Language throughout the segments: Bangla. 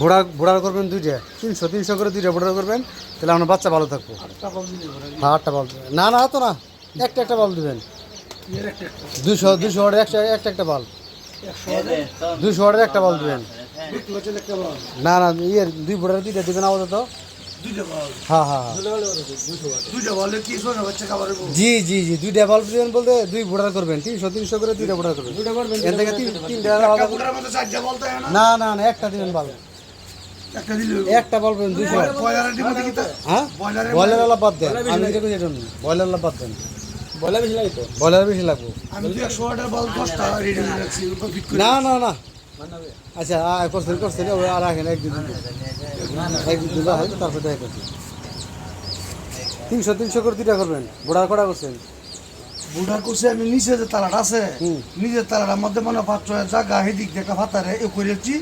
ভোড়া ভোড়া করবেন দুইটা। তিনশো তিনশো করে দুইটা ভোড়া করবেন তাহলে আপনার বাচ্চা ভালো থাকব। হ্যাঁ আটটা বাল না না তো না। একটা একটা বাল দেবেন। দুশো দুশো অর্ডার একটা একটা একটা বাল দুশো অর্ডার একটা বাল দেবেন। না না ইয়ের দুই ভোড়ার দুইটা দিবেন আপাতত। হ্যাঁ হ্যাঁ হ্যাঁ। জি জি জি দুইটা বাল্ব দিবেন বলতে দুই ভোটার করবেন। তিনশো তিনশো করে দুইটা ভোটার করবেন। এর থেকে তিন তিনটা না? না না একটা দিবেন বাল্ব একটা বাল্ব দিবেন দুইশো হ্যাঁ? বাদ দেন। আমি এটা বাদ দেন। বলা বেশি বয়লার বেশি লাগবো। না না না। আচ্ছা করছেন করছেন। আর রাখেন তারপর দেখা করছেন। তিনশো তিনশো করে দুইটা করবেন। ভোড়া কটা করছেন। বুড়া করছে আমি নিচে যে তালাটা আছে। নিজের তালাটার মধ্যে মনে ছয় জায়গা হেদিক দেখা ফাতারে এ করেছি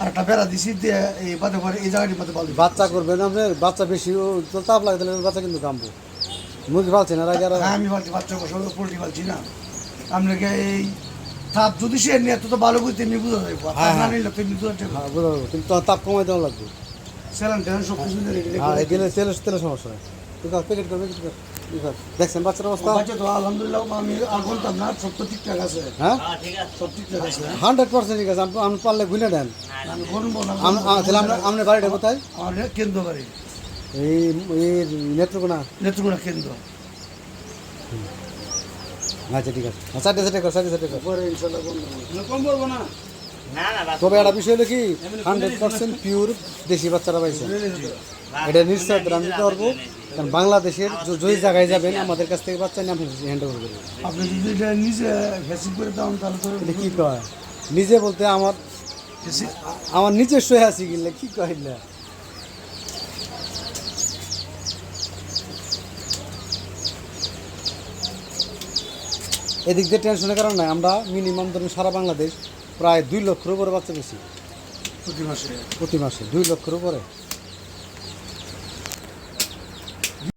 আর একটা বেড়া দিছি দিয়ে এই বাদে পরে এই জায়গাটির মধ্যে বল বাচ্চা করবেন আপনি বাচ্চা বেশি তো তাপ লাগে তাহলে বাচ্চা কিন্তু কামবো মুরগি পালছেন আর? আগে হ্যাঁ আমি বলছি বাচ্চা বসে পোল্ট্রি বলছি না। আপনাকে এই তাপ যদি সে নিয়ে তো ভালো করে তেমনি বুঝা যাবে হ্যাঁ, না হ্যাঁ। নিলে তেমনি বুঝা যাবে। হ্যাঁ পারব কিন্তু তাপ কমাই দেওয়া লাগবে। সেলান টেলান সব কিছু দিয়ে হ্যাঁ এদিকে তেলের সমস্যা প্যাকেট করে প্যাকেট করে। দেখছেন বাচ্চার অবস্থা? বাচ্চা তো আলহামদুলিল্লাহ আমি সব ঠিকঠাক আছে। হ্যাঁ? সব ঠিকঠাক আছে। হান্ড্রেড পার্সেন্ট ঠিক আছে আপনি পারলে গুনে দেন। আমি বলব না। তাহলে আমরা আপনার বাড়িটা কোথায়? আমার কেন্দ্র বাড়ি। এই এই নেত্রকোনা? নেত্রকোনা কেন্দ্র। আচ্ছা ঠিক আছে। হ্যাঁ, চারটে চারটে কর চারটে চারটে কর। পরে ইনশাল্লাহ কম বলব না। তবে একটা বিষয় হলো কি হান্ড্রেড পার্সেন্ট পিওর দেশি বাচ্চারা পাইছে। এটা নিশ্চয় আমি দিতে পারব কারণ বাংলাদেশের য- যে জায়গায় যাবেন আমাদের কাছ থেকে বাচ্চা নিয়ে আপনি হ্যান্ড ওভার করবেন আপনি যদি এটা নিজে ভ্যাসিন করে তাহলে এটা কি কয়? নিজে বলতে আমার আমার নিজস্ব আছি কিনলে কি কয় না এদিক দিয়ে টেনশনের কারণ নাই আমরা মিনিমাম ধরুন সারা বাংলাদেশ প্রায় দুই লক্ষের উপরে বাচ্চা বেশি। প্রতি মাসে। প্রতি মাসে দুই লক্ষের উপরে।